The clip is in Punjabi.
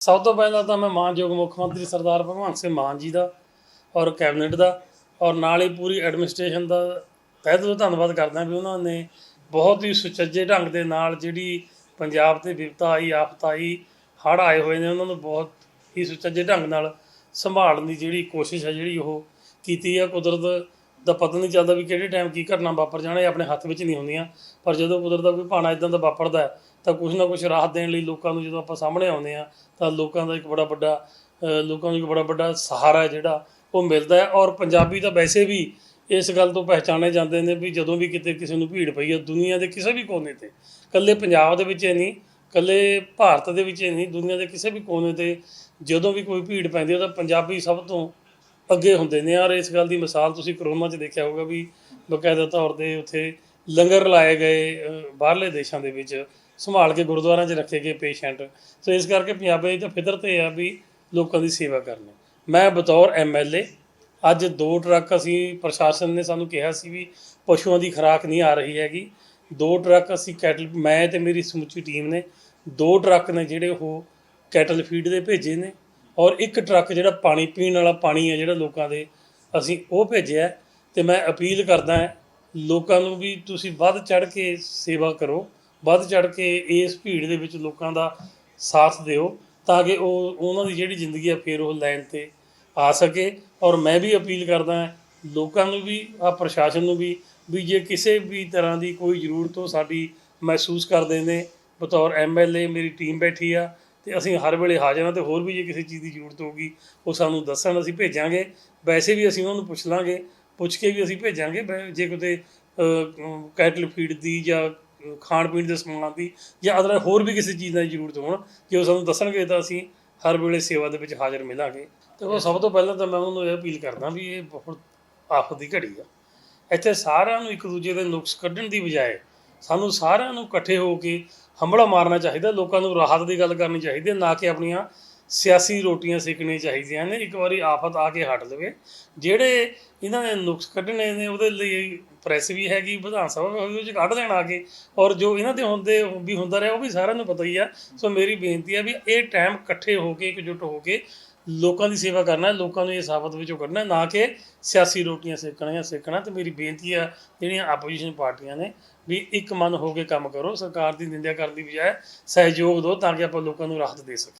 ਸਭ ਤੋਂ ਪਹਿਲਾਂ ਤਾਂ ਮੈਂ ਮਾਨਯੋਗ ਮੁੱਖ ਮੰਤਰੀ ਸਰਦਾਰ ਭਗਵੰਤ ਸਿੰਘ ਮਾਨ ਜੀ ਦਾ ਔਰ ਕੈਬਨਿਟ ਦਾ ਔਰ ਨਾਲ ਹੀ ਪੂਰੀ ਐਡਮਿਨਿਸਟ੍ਰੇਸ਼ਨ ਦਾ ਤਹਿ ਦਿਲੋਂ ਧੰਨਵਾਦ ਕਰਦਾ ਵੀ ਉਹਨਾਂ ਨੇ ਬਹੁਤ ਹੀ ਸੁਚੱਜੇ ਢੰਗ ਦੇ ਨਾਲ ਜਿਹੜੀ ਪੰਜਾਬ ਤੇ ਵਿਪਤਾ ਆਈ ਆਫਤ ਆਈ ਹੜ੍ਹ ਆਏ ਹੋਏ ਨੇ ਉਹਨਾਂ ਨੂੰ ਬਹੁਤ ਹੀ ਸੁਚੱਜੇ ਢੰਗ ਨਾਲ ਸੰਭਾਲਣ ਦੀ ਜਿਹੜੀ ਕੋਸ਼ਿਸ਼ ਹੈ ਜਿਹੜੀ ਉਹ ਕੀਤੀ ਆ ਕੁਦਰਤ ਦਾ ਪਤਾ ਨਹੀਂ ਚੱਲਦਾ ਵੀ ਕਿਹੜੇ ਟਾਈਮ ਕੀ ਘਟਨਾ ਵਾਪਰ ਜਾਣਾ ਇਹ ਆਪਣੇ ਹੱਥ ਵਿੱਚ ਨਹੀਂ ਹੁੰਦੀਆਂ ਪਰ ਜਦੋਂ ਕੁਦਰਤ ਦਾ ਕੋਈ ਭਾਣਾ ਇਦਾਂ ਦਾ ਵਾਪਰਦਾ ਹੈ, ਤਾਂ ਕੁਝ ਨਾ ਕੁਝ ਰਾਹਤ ਦੇਣ ਲਈ ਲੋਕਾਂ ਨੂੰ ਜਦੋਂ ਆਪਾਂ ਸਾਹਮਣੇ ਆਉਂਦੇ ਆ ਤਾਂ ਲੋਕਾਂ ਦਾ ਇੱਕ ਬੜਾ ਵੱਡਾ ਲੋਕਾਂ ਨੂੰ ਇੱਕ ਬੜਾ ਵੱਡਾ ਸਹਾਰਾ ਜਿਹੜਾ ਉਹ ਮਿਲਦਾ ਹੈ। ਔਰ ਪੰਜਾਬੀ ਤਾਂ ਵੈਸੇ ਵੀ ਇਸ ਗੱਲ ਤੋਂ ਪਹਿਚਾਣੇ ਜਾਂਦੇ ਨੇ ਵੀ ਜਦੋਂ ਵੀ ਕਿਤੇ ਕਿਸੇ ਨੂੰ ਭੀੜ ਪਈ ਹੈ, ਦੁਨੀਆ ਦੇ ਕਿਸੇ ਵੀ ਕੋਨੇ ਤੇ, ਇਕੱਲੇ ਪੰਜਾਬ ਦੇ ਵਿੱਚ ਹੀ ਨਹੀਂ, ਇਕੱਲੇ ਭਾਰਤ ਦੇ ਵਿੱਚ ਹੀ ਨਹੀਂ, ਦੁਨੀਆ ਦੇ ਕਿਸੇ ਵੀ ਕੋਨੇ ਤੇ ਜਦੋਂ ਵੀ ਕੋਈ ਭੀੜ ਪੈਂਦੀ ਹੈ, ਤਾਂ ਪੰਜਾਬੀ ਸਭ ਤੋਂ ਅੱਗੇ ਹੁੰਦੇ ਨੇ। ਔਰ ਇਸ ਗੱਲ ਦੀ ਮਿਸਾਲ ਤੁਸੀਂ ਕਰੋਨਾ 'ਚ ਦੇਖਿਆ ਹੋਊਗਾ ਵੀ ਬਕਾਇਦਾ ਤੌਰ ਤੇ ਉੱਥੇ ਲੰਗਰ ਲਾਏ ਗਏ ਬਾਹਰਲੇ ਦੇਸ਼ਾਂ ਦੇ ਵਿੱਚ। ਸੰਭਾਲ ਕੇ ਗੁਰਦੁਆਰਿਆਂ 'ਚ ਰੱਖੇ ਗਏ ਪੇਸ਼ੈਂਟ ਸੋ ਇਸ ਕਰਕੇ ਪੰਜਾਬੀਆਂ ਦੀ ਤਾਂ ਫਿਤਰਤ ਇਹ ਆ ਵੀ ਲੋਕਾਂ ਦੀ ਸੇਵਾ ਕਰਨੀ। ਮੈਂ ਬਤੌਰ ਐਮਐਲਏ ਅੱਜ ਦੋ ਟਰੱਕ ਅਸੀਂ ਪ੍ਰਸ਼ਾਸਨ ਨੇ ਸਾਨੂੰ ਕਿਹਾ ਸੀ ਵੀ ਪਸ਼ੂਆਂ ਦੀ ਖੁਰਾਕ ਨਹੀਂ ਆ ਰਹੀ ਹੈਗੀ। ਦੋ ਟਰੱਕ ਅਸੀਂ ਕੈਟਲ, ਮੈਂ ਤੇ ਮੇਰੀ ਸਮੁੱਚੀ ਟੀਮ ਨੇ ਦੋ ਟਰੱਕ ਨੇ ਜਿਹੜੇ ਉਹ ਕੈਟਲ ਫੀਡ ਦੇ ਭੇਜੇ ਨੇ ਔਰ ਇੱਕ ਟਰੱਕ ਜਿਹੜਾ ਪਾਣੀ ਪੀਣ ਵਾਲਾ ਪਾਣੀ ਹੈ ਜਿਹੜਾ ਲੋਕਾਂ ਦੇ ਅਸੀਂ ਉਹ ਭੇਜਿਆ ਹੈ। ਤੇ ਮੈਂ ਅਪੀਲ ਕਰਦਾ ਲੋਕਾਂ ਨੂੰ ਵੀ ਤੁਸੀਂ ਵੱਧ ਚੜ ਕੇ ਸੇਵਾ ਕਰੋ। ਵੱਧ ਚੜ ਕੇ ਇਸ ਭੀੜ ਦੇ ਵਿੱਚ ਲੋਕਾਂ ਦਾ ਸਾਥ ਦਿਓ ਤਾਂ ਕਿ ਉਹ, ਉਹਨਾਂ ਦੀ ਜਿਹੜੀ ਜ਼ਿੰਦਗੀ ਆ ਫਿਰ ਉਹ ਲਾਈਨ ਤੇ ਆ ਸਕੇ। ਔਰ ਮੈਂ ਵੀ ਅਪੀਲ ਕਰਦਾ ਲੋਕਾਂ ਨੂੰ ਵੀ ਆ ਪ੍ਰਸ਼ਾਸਨ ਨੂੰ ਵੀ ਵੀ ਜੇ ਕਿਸੇ ਵੀ ਤਰ੍ਹਾਂ ਦੀ ਕੋਈ ਜ਼ਰੂਰਤ ਹੋ ਸਾਡੀ ਮਹਿਸੂਸ ਕਰਦੇ ਨੇ, ਬਤੌਰ ਐਮਐਲਏ ਮੇਰੀ ਟੀਮ ਬੈਠੀ ਆ ਤੇ ਅਸੀਂ ਹਰ ਵੇਲੇ ਹਾਜ਼ਰ ਹਾਂ ਤੇ ਹੋਰ ਵੀ ਜੇ ਕਿਸੇ ਚੀਜ਼ ਦੀ ਜ਼ਰੂਰਤ ਹੋਊਗੀ, ਉਹ ਸਾਨੂੰ ਦੱਸਣ, ਅਸੀਂ ਭੇਜਾਂਗੇ। ਵੈਸੇ ਵੀ ਅਸੀਂ ਉਹਨਾਂ ਨੂੰ ਪੁੱਛ ਲਾਂਗੇ, ਪੁੱਛ ਕੇ ਵੀ ਅਸੀਂ ਭੇਜਾਂਗੇ। ਜੇ ਕਿਤੇ ਕੈਟਲ ਫੀਡ ਦੀ ਜਾਂ ਖਾਣ ਪੀਣ ਦੇ ਸਮਾਨ ਦੀ ਜਾਂ ਅਦਰ ਹੋਰ ਵੀ ਕਿਸੇ ਚੀਜ਼ ਦੀ ਜ਼ਰੂਰਤ ਹੋਣ ਜੇ ਉਹ ਸਾਨੂੰ ਦੱਸਣਗੇ ਤਾਂ ਅਸੀਂ ਹਰ ਵੇਲੇ ਸੇਵਾ ਦੇ ਵਿੱਚ ਹਾਜ਼ਰ ਮਿਲਾਂਗੇ। ਤੇ ਉਹ ਸਭ ਤੋਂ ਪਹਿਲਾਂ ਤਾਂ ਮੈਂ ਉਹਨਾਂ ਨੂੰ ਇਹ ਅਪੀਲ ਕਰਦਾ ਵੀ ਇਹ ਬਹੁਤ ਆਫਤ ਦੀ ਘੜੀ ਆ। ਇੱਥੇ ਸਾਰਿਆਂ ਨੂੰ ਇੱਕ ਦੂਜੇ ਦੇ ਨੁਕਸ ਕੱਢਣ ਦੀ ਬਜਾਏ ਸਾਨੂੰ ਸਾਰਿਆਂ ਨੂੰ ਇਕੱਠੇ ਹੋ ਕੇ ਹੰਬੜਾ ਮਾਰਨਾ ਚਾਹੀਦਾ, ਲੋਕਾਂ ਨੂੰ ਰਾਹਤ ਦੀ ਗੱਲ ਕਰਨੀ ਚਾਹੀਦੀ ਹੈ, ਨਾ ਕਿ ਆਪਣੀਆਂ ਸਿਆਸੀ ਰੋਟੀਆਂ ਸੇਕਣੀਆਂ ਚਾਹੀਦੀਆਂ ਨੇ, ਇੱਕ ਵਾਰੀ ਆਫਤ ਆ ਕੇ ਹਟ ਲਵੇ। ਜਿਹੜੇ ਇਹਨਾਂ ਨੇ ਨੁਕਸ ਕੱਢਣੇ ਨੇ, ਉਹਦੇ ਲਈ ਪ੍ਰੈਸ ਵੀ ਹੈਗੀ, ਵਿਧਾਨ ਸਭਾ ਵੀ ਉਹਦੇ ਵਿੱਚ ਕੱਢ ਦੇਣ ਆ ਕੇ। ਔਰ ਜੋ ਇਹਨਾਂ ਦੇ ਹੁੰਦੇ ਵੀ ਹੁੰਦਾ ਰਿਹਾ, ਉਹ ਵੀ ਸਾਰਿਆਂ ਨੂੰ ਪਤਾ ਹੀ ਆ। ਸੋ ਮੇਰੀ ਬੇਨਤੀ ਆ ਵੀ ਇਹ ਟਾਈਮ ਇਕੱਠੇ ਹੋ ਕੇ, ਇਕਜੁੱਟ ਹੋ ਕੇ ਲੋਕਾਂ ਦੀ ਸੇਵਾ ਕਰਨਾ, ਲੋਕਾਂ ਨੂੰ ਇਸ ਆਫਤ ਵਿੱਚੋਂ ਕੱਢਣਾ, ਨਾ ਕਿ ਸਿਆਸੀ ਰੋਟੀਆਂ ਸੇਕਣੀਆਂ ਸੇਕਣਾ। ਤੇ ਮੇਰੀ ਬੇਨਤੀ ਆ, ਜਿਹੜੀਆਂ ਆਪੋਜੀਸ਼ਨ ਪਾਰਟੀਆਂ ਨੇ, ਵੀ ਇੱਕ ਮਨ ਹੋ ਕੇ ਕੰਮ ਕਰੋ, ਸਰਕਾਰ ਦੀ ਨਿੰਦਿਆ ਕਰਨ ਦੀ ਬਜਾਏ ਸਹਿਯੋਗ ਦਿਓ ਤਾਂ ਕਿ ਆਪਾਂ ਲੋਕਾਂ ਨੂੰ ਰਾਹਤ ਦੇ ਸਕੀਏ।